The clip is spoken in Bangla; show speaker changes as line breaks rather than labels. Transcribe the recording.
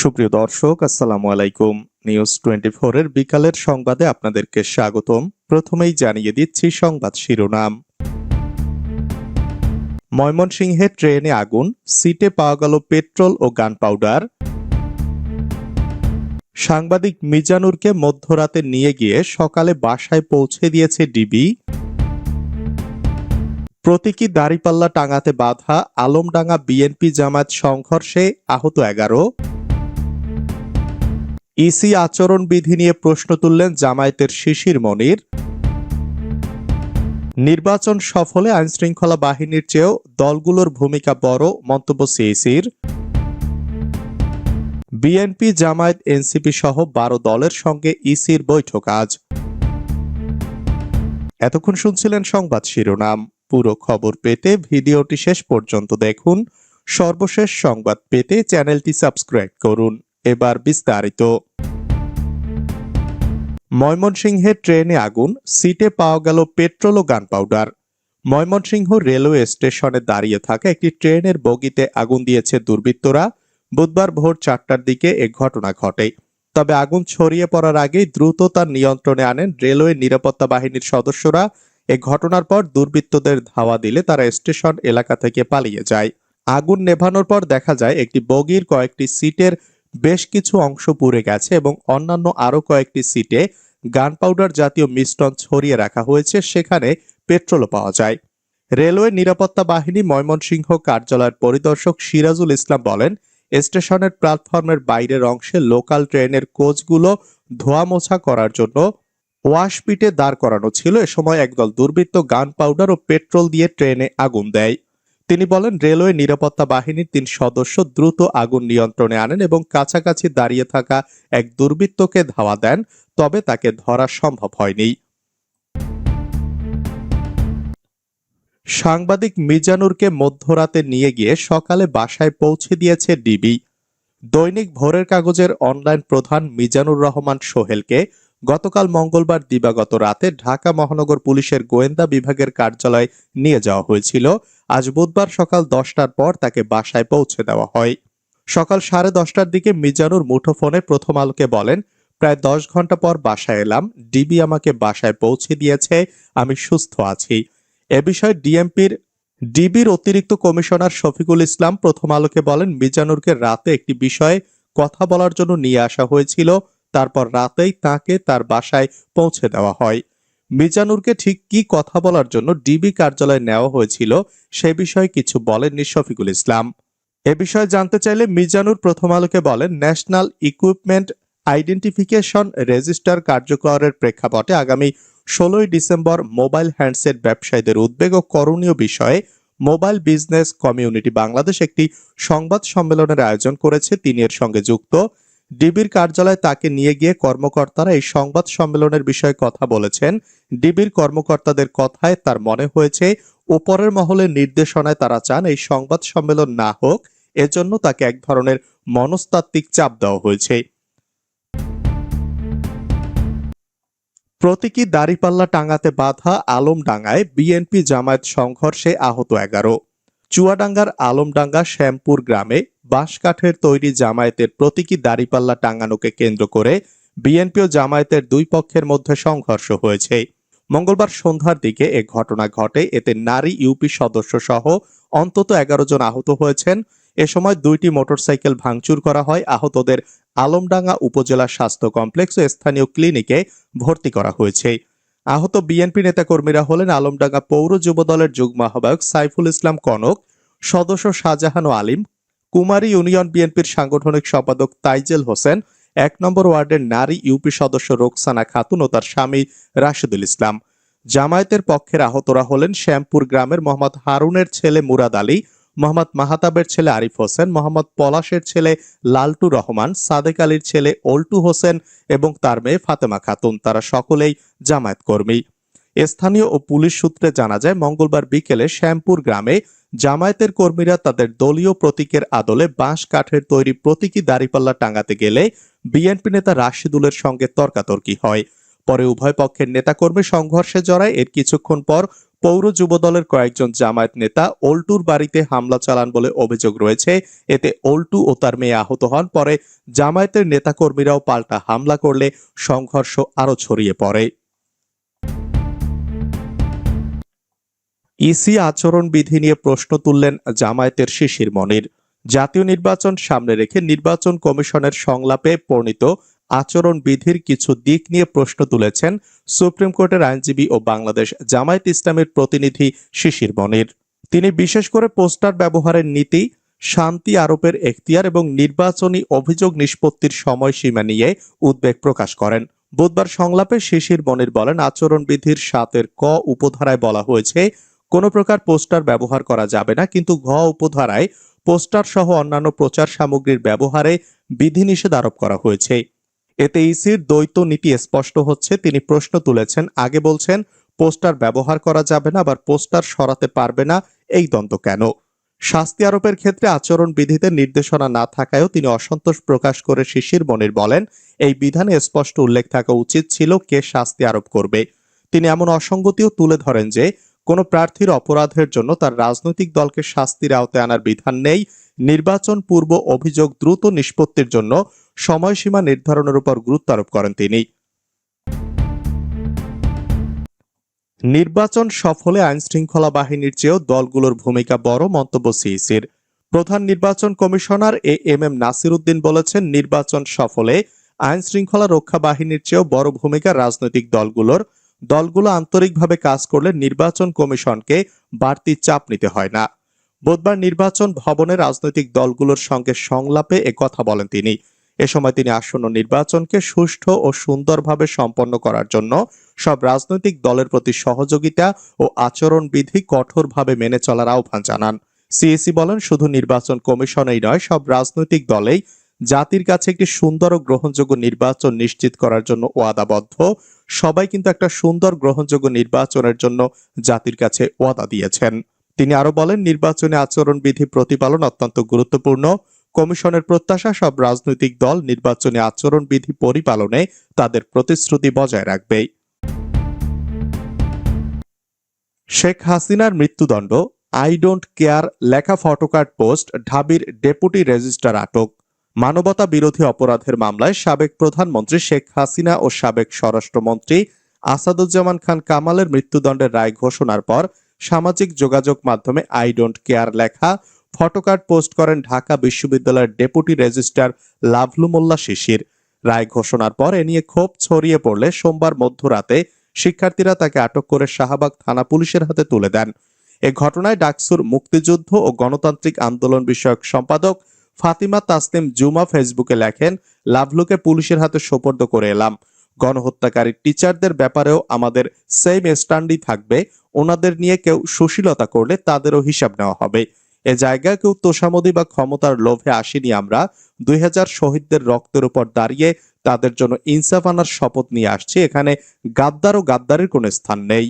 সুপ্রিয় দর্শক, আসসালামু আলাইকুম। নিউজ টোয়েন্টি এর বিকালের সংবাদে আপনাদেরকে স্বাগতম। প্রথমেই জানিয়ে দিচ্ছি সংবাদ শিরোনাম। ময়মনসিংহে ট্রেনে আগুন, সিটে পাওয়া গেল পেট্রোল ও গান পাউডার। সাংবাদিক মিজানুরকে মধ্যরাতে নিয়ে গিয়ে সকালে বাসায় পৌঁছে দিয়েছে ডিবি। প্রতীকী দাড়িপাল্লা টাঙাতে বাধা, আলমডাঙ্গা বিএনপি জামায়াত সংঘর্ষে আহত এগারো। ইসি আচরণবিধি নিয়ে প্রশ্ন তুললেন জামায়াতের শিশির মনির। নির্বাচন সফলে আইনশৃঙ্খলা বাহিনীর চেয়েও দলগুলোর ভূমিকা বড়, মন্তব্য সিএসির বিএনপি, জামায়াত, এনসিপি সহ বারো দলের সঙ্গে ইসির বৈঠক আজ। এতক্ষণ শুনছিলেন সংবাদ শিরোনাম। পুরো খবর পেতে ভিডিওটি শেষ পর্যন্ত দেখুন। সর্বশেষ সংবাদ পেতে চ্যানেলটি সাবস্ক্রাইব করুন। এবার বিস্তারিত। ময়মনসিংহে ট্রেনে আগুন, সিটে পাওয়া গেল পেট্রোল ও গান পাউডার। ময়মনসিংহ রেলওয়ে স্টেশনে দাঁড়িয়ে থাকা একটি ট্রেনের বগিতে আগুন দিয়েছে দুর্বৃত্তরা। বুধবার ভোর চারটার দিকে এ ঘটনা ঘটে। তবে আগুন ছড়িয়ে পড়ার আগেই দ্রুত তার নিয়ন্ত্রণে আনেন রেলওয়ে নিরাপত্তা বাহিনীর সদস্যরা। এ ঘটনার পর দুর্বৃত্তদের ধাওয়া দিলে তারা স্টেশন এলাকা থেকে পালিয়ে যায়। আগুন নেভানোর পর দেখা যায়, একটি বগির কয়েকটি সিটের বেশ কিছু অংশ পুড়ে গেছে এবং অন্যান্য আরও কয়েকটি সিটে গান পাউডার জাতীয় মিশ্রণ ছড়িয়ে রাখা হয়েছে, সেখানে পেট্রোলও পাওয়া যায়। রেলওয়ে নিরাপত্তা বাহিনী ময়মনসিংহ কার্যালয়ের পরিদর্শক সিরাজুল ইসলাম বলেন, স্টেশনের প্ল্যাটফর্মের বাইরের অংশে লোকাল ট্রেনের কোচগুলো ধোয়া মোছা করার জন্য ওয়াশপিটে দাঁড় করানো ছিল। এ সময় একদল দুর্বৃত্ত গান পাউডার ও পেট্রোল দিয়ে ট্রেনে আগুন দেয়। তিনি বলেন, রেলওয়ে নিরাপত্তা বাহিনীর তিন সদস্য দ্রুত আগুন নিয়ন্ত্রণে আনেন এবং কাছাকাছি দাঁড়িয়ে থাকা এক দুর্বৃত্তকে ধাওয়া দেন, তবে তাকে ধরা সম্ভব হয়নি। সাংবাদিক মিজানুরকে মধ্যরাতে নিয়ে গিয়ে সকালে বাসায় পৌঁছে দিয়েছে ডিবি। দৈনিক ভোরের কাগজের অনলাইন প্রধান মিজানুর রহমান সোহেলকে গতকাল মঙ্গলবার দিবাগত রাতে ঢাকা মহানগর পুলিশের গোয়েন্দা বিভাগের কার্যালয়ে নিয়ে যাওয়া হয়েছিল। আজ বুধবার সকাল দশটার পর তাকে বাসায় পৌঁছে দেওয়া হয়। সকাল সাড়ে দশটার দিকে মিজানুর মুঠোফোনে প্রথম আলোকে বলেন, প্রায় দশ ঘণ্টা পর বাসায় এলাম। ডিবি আমাকে বাসায় পৌঁছে দিয়েছে। আমি সুস্থ আছি। এ বিষয়ে ডিএমপির, ডিবির অতিরিক্ত কমিশনার শফিকুল ইসলাম প্রথম আলোকে বলেন, মিজানুরকে রাতে একটি বিষয়ে কথা বলার জন্য নিয়ে আসা হয়েছিল। তারপর রাতেই তাকে তার বাসায় পৌঁছে দেওয়া হয়। মিজানুরকে ঠিক কি কথা বলার জন্য ডিবি কার্যালয়ে নেওয়া হয়েছিল সে বিষয়ে কিছু বলেননি শফিকুল ইসলাম। এ বিষয়ে জানতে চাইলে মিজানুর প্রথম আলোকে বলেন, ন্যাশনাল ইকুইপমেন্ট আইডেন্টিফিকেশন রেজিস্টার কার্যকরের প্রেক্ষাপটে আগামী ষোলোই ডিসেম্বর মোবাইল হ্যান্ডসেট ব্যবসায়ীদের উদ্বেগ ও করণীয় বিষয়ে মোবাইল বিজনেস কমিউনিটি বাংলাদেশ একটি সংবাদ সম্মেলনের আয়োজন করেছে। তিনি এর সঙ্গে যুক্ত। ডিবির কার্যালয়ে তাকে নিয়ে গিয়ে কর্মকর্তারা এই সংবাদ সম্মেলনের বিষয়ে কথা বলেছেন। ডিবির কর্মকর্তাদের কথায় তার মনে হয়েছে ওপরের মহলের নির্দেশনায় তারা চান এই সংবাদ সম্মেলন না হোক, এজন্য তাকে এক ধরনের মনস্তাত্ত্বিক চাপ দেওয়া হয়েছে। প্রতীকী দাড়িপাল্লা টাঙাতে বাধা আলমডাঙ্গায় বিএনপি জামায়াত সংঘর্ষে আহত এগারো। চুয়াডাঙ্গার আলমডাঙ্গা শ্যামপুর গ্রামে বাঁশকাঠের তৈরি জামায়াতের প্রতীকী দাড়িপাল্লা টাঙানোকে কেন্দ্র করে বিএনপি ও জামায়াতের দুই পক্ষের মধ্যে সংঘর্ষ হয়েছে। মঙ্গলবার সন্ধ্যার দিকে এ ঘটনা ঘটে। এতে নারী, ইউপি সদস্য সহ অন্তত এগারো জন আহত হয়েছেন। এ সময় দুইটি মোটরসাইকেল ভাঙচুর করা হয়। আহতদের আলমডাঙ্গা উপজেলা স্বাস্থ্য কমপ্লেক্স ও স্থানীয় ক্লিনিকে ভর্তি করা হয়েছে। আহত বিএনপি নেতাকর্মীরা হলেন আলমডাঙ্গা পৌর যুব দলের যুগ্ম আহ্বায়ক সাইফুল ইসলাম কনক, সদস্য শাহজাহান আলিম, কুমারী ইউনিয়ন বিএনপির সাংগঠনিক সম্পাদক তাইজেল হোসেন, এক নম্বর ওয়ার্ডের নারী ইউপি সদস্য রোকসানা খাতুন ও তার স্বামী রাশেদুল ইসলাম। জামায়াতের পক্ষের আহতরা হলেন শ্যামপুর গ্রামের মোহাম্মদ হারুনের ছেলে মুরাদ আলী মোহাম্মদ মাহাতাবের ছেলে আরিফ হোসেন, মোহাম্মদ পলাশের ছেলে লালটু রহমান, সাদেক আলীর ছেলে অল্টু হোসেন এবং তার মেয়ে ফাতেমা খাতুন। তারা সকলেই জামায়াত কর্মী। স্থানীয় ও পুলিশ সূত্রে জানা যায়, মঙ্গলবার বিকেলে শ্যামপুর গ্রামে জামায়াতের কর্মীরা তাদের দলীয় প্রতীকের আদলে বাঁশ কাঠের তৈরি প্রতীকী দাড়িপাল্লা টাঙাতে গেলে বিএনপি নেতা রাশিদুলের সঙ্গে তর্কাতর্কি হয়। পরে উভয় পক্ষের নেতাকর্মী সংঘর্ষে জড়ায়। এর কিছুক্ষণ পর পৌর যুব দলের কয়েকজন জামায়াত নেতা ওল্টুর বাড়িতে হামলা চালান বলে অভিযোগ রয়েছে। এতে ওল্টু ও তার মেয়ে আহত হন। পরে জামায়াতের নেতাকর্মীরাও পাল্টা হামলা করলে সংঘর্ষ আরও ছড়িয়ে পড়ে। ইসি আচরণবিধি নিয়ে প্রশ্ন তুললেন জামায়াতের শিশির মনির। জাতীয় নির্বাচন সামনে রেখে নির্বাচন কমিশনের সংলাপে পরিণত আচরণবিধির কিছু দিক নিয়ে প্রশ্ন তুলেছেন সুপ্রিম কোর্টের আইনজীবী ও বাংলাদেশ জামায়াত ইসলামের প্রতিনিধি শিশির মনির। তিনি বিশেষ করে পোস্টার ব্যবহারের নীতি, শান্তি আরোপের এখতিয়ার এবং নির্বাচনী অভিযোগ নিষ্পত্তির সময়সীমা নিয়ে উদ্বেগ প্রকাশ করেন। বুধবার সংলাপে শিশির মনির বলেন, আচরণবিধির সাতের ক উপধারায় বলা হয়েছে, কোনো প্রকার পোস্টার ব্যবহার করা যাবে না, কিন্তু ঘ উপধারায় পোস্টার সহ অন্যান্য প্রচার সামগ্রীর ব্যবহারে বিধিনিষেধ আরোপ করা হয়েছে। এতে ইসির দ্বৈত নীতি স্পষ্ট হচ্ছে। তিনি প্রশ্ন তুলেছেন, আগে বলছেন, পোস্টার ব্যবহার করা যাবে না, আবার পোস্টার সরাতে পারবে না, এই দ্বন্দ্ব কেন? শাস্তি আরোপের ক্ষেত্রে আচরণ বিধিতে নির্দেশনা না থাকায়ও তিনি অসন্তোষ প্রকাশ করে শিশির মনির বলেন, এই বিধানে স্পষ্ট উল্লেখ থাকা উচিত ছিল কে শাস্তি আরোপ করবে। তিনি এমন অসঙ্গতিও তুলে ধরেন যে, কোনো প্রার্থীর অপরাধের জন্য তার রাজনৈতিক দলকে শাস্তির আওতায় আনার বিধান নেই। নির্বাচন পূর্ব অভিযোগ দ্রুত নিষ্পত্তির জন্য সময়সীমা নির্ধারণের উপর গুরুত্ব আরোপ করেন তিনি। নির্বাচন সফলে আইন শৃঙ্খলা বাহিনীর চেয়েও দলগুলোর ভূমিকা বড় মন্তব্য সিইসির। প্রধান নির্বাচন commissioner A M M Nasir Uddin বলেছেন, নির্বাচন সফলে আইন শৃঙ্খলা রক্ষা বাহিনীর চেয়েও বড় ভূমিকা রাজনৈতিক দলগুলোর। দলগুলো আন্তরিকভাবে কাজ করলে নির্বাচন কমিশনকে বাড়তি চাপ নিতে হয় না। বুধবার নির্বাচন ভবনে রাজনৈতিক দলগুলোর সঙ্গে সংলাপে কথা বলেন তিনি। এ সময় তিনি আসন্ন নির্বাচনকে সুষ্ঠু ও সুন্দরভাবে সম্পন্ন করার জন্য সব রাজনৈতিক দলের প্রতি সহযোগিতা ও আচরণবিধি কঠোরভাবে মেনে চলার আহ্বান জানান। সিএসি বলেন, শুধু নির্বাচন কমিশনেই নয়, সব রাজনৈতিক দলেই জাতির কাছে একটি সুন্দর ও গ্রহণযোগ্য নির্বাচন নিশ্চিত করার জন্য ওয়াদাবদ্ধ। সবাই কিন্তু একটা সুন্দর গ্রহণযোগ্য নির্বাচনের জন্য জাতির কাছে ওয়াদা দিয়েছেন। তিনি আরও বলেন, নির্বাচনে আচরণবিধি প্রতিপালন অত্যন্ত গুরুত্বপূর্ণ। কমিশনের প্রত্যাশা সব রাজনৈতিক দল নির্বাচনী আচরণবিধি পরিপালনে তাদের প্রতিশ্রুতি বজায় রাখবে। শেখ হাসিনার মৃত্যুদণ্ড, আই ডোন্ট কেয়ার লেখা ফটোকার্ড পোস্ট, ঢাবির ডেপুটি রেজিস্ট্রার আটক। মানবতা বিরোধী অপরাধের মামলায় সাবেক প্রধানমন্ত্রী শেখ হাসিনা ও সাবেক স্বরাষ্ট্রমন্ত্রী আসাদুজ্জামান খান কামালের মৃত্যুদণ্ডের রায় ঘোষণার পর সামাজিক যোগাযোগ মাধ্যমে আই ডোন্ট কেয়ার লেখা ফটোকার্ড পোস্ট করেন ঢাকা বিশ্ববিদ্যালয়ের ডেপুটি রেজিস্ট্রার লাভলু মোল্লা শিশির। রায় ঘোষণার পর এ নিয়ে ক্ষোভ ছড়িয়ে পড়লে সোমবার মধ্যরাতে শিক্ষার্থীরা তাকে আটক করে শাহবাগ থানা পুলিশের হাতে তুলে দেন। এ ঘটনায় ডাকসুর মুক্তিযুদ্ধ ও গণতান্ত্রিক আন্দোলন বিষয়ক সম্পাদক ফাতিমা তাসলিম জুমা ফেসবুকে লেখেন, লাভলুকে পুলিশের হাতে সোপর্দ করে এলাম। গণহত্যাকারী টিচারদের ব্যাপারেও আমাদের সেম স্ট্যান্ডই থাকবে। ওনাদের নিয়ে কেউ সুশীলতা করলে তাদেরও হিসাব নেওয়া হবে। এ জায়গায় কেউ তোষামদি বা ক্ষমতার লোভে আসিনি আমরা। দুই হাজার শহীদদের রক্তের উপর দাঁড়িয়ে তাদের জন্য ইনসাফ আনার শপথ নিয়ে আসছি। এখানে গাদ্দার ও গাদ্দারের কোনো স্থান নেই।